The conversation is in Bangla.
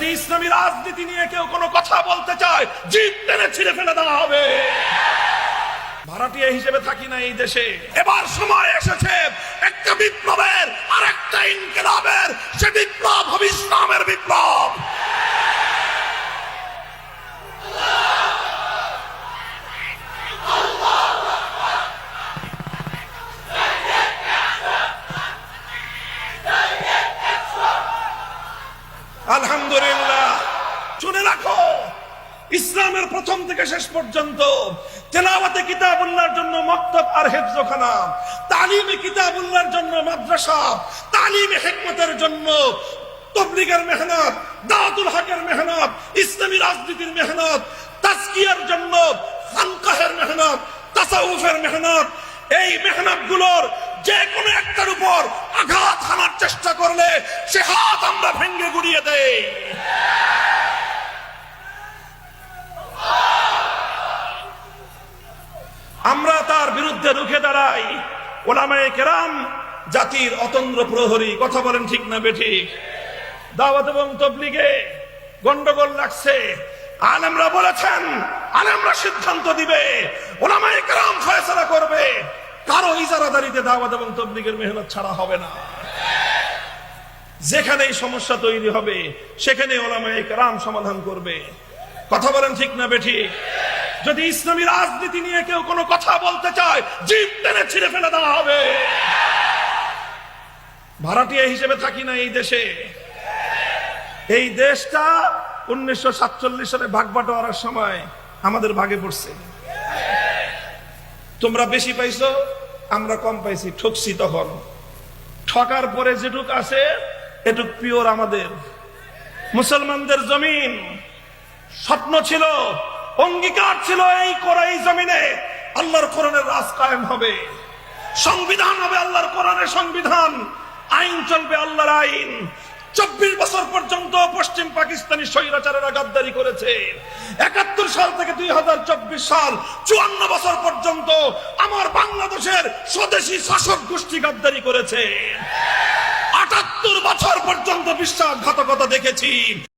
যদি ইসলামী রাজনীতি নিয়ে কেউ কোনো কথা বলতে চায় জিপ টেনে ছিঁড়ে ফেলে দেওয়া হবে। ভারতীয় হিসেবে থাকি না এই দেশে। এবার সময় এসেছে, একটা বিপ্লবের আর একটা ইনকলাবের। সে বিপ্লব হবে ইসলামের আলহামদুলিল্লাহ। শুনে রাখো, ইসলামের প্রথম থেকে শেষ পর্যন্ত তেলাওয়াতে কিতাবুল্লাহর জন্য মক্তব আর হেফজখানা, তালিমে কিতাবুল্লাহর জন্য মাদ্রাসা, তালিমে হেকমতের জন্য তবলিগের মেহনত, দাওয়াতুল হকের মেহনত, ইসলামী রাজনীতির মেহনত, তাজকিয়ার জন্য খানকাহের মেহনত, তাসাউফের মেহনত, এই মেহনতগুলোর যে কোনো একটার উপর আঘাত চেষ্টা করলে সে হাত আমরা ভেঙ্গে গুড়িয়ে দেই। আমরা তার বিরুদ্ধে রুখে দাঁড়াই। ওলামায়ে কেরাম, জাতির অতন্দ্র প্রহরী, কথা বলেন ঠিক না বেঠিক দাওয়াত এবং তবলিগে গন্ডগোল লাগছে। আলেমরা বলেছেন, আলেমরা সিদ্ধান্ত দিবে। ওলামায়ে কেরাম ফয়সালা করবে। কারও ইজারাদারিতে দাওয়াত এবং তবলিগের মেহনত ছাড়া হবে না। যেখানে এই সমস্যা তৈরি হবে, সেখানে ওলামায়ে কেরাম সমাধান করবে। কথা বলেন ঠিক না বেঠি? যদি ইসলামী রাজনীতি নিয়ে কেউ কোনো কথা বলতে চায় জিপ টেনে ছিঁড়ে ফেলে দেওয়া হবে। ভাড়াটিয়া হিসেবে থাকি না এই দেশে। এই দেশটা উনিশশো সাতচল্লিশ সালে ভাগ বাটোয়ারার সময় আমাদের ভাগে পড়ছে। তোমরা বেশি পাইছো, আমরা কম পাইছি, ঠকছি তখন। ঠকার পরে যেটুক আছে এটুক পিওর আমাদের। মুসলমানদের জমিন স্বপ্ন ছিল, অঙ্গীকার ছিল এই করাই জমিনে, আল্লাহর কোরআনের রাজ কায়েম হবে। সংবিধান হবে আল্লাহর কোরআনের সংবিধান, আইন চলবে আল্লাহর আইন। চব্বিশ বছর পর্যন্ত পশ্চিম পাকিস্তানি স্বৈরাচারেরা গাদ্দারি করেছে। একাত্তর সাল থেকে দুই হাজার চব্বিশ সাল, চুয়ান্ন বছর পর্যন্ত আমার বাংলাদেশের স্বদেশী শাসক গোষ্ঠী গাদ্দারি করেছে। পর্যন্ত বিশ্বাসঘাতকতা দেখেছি।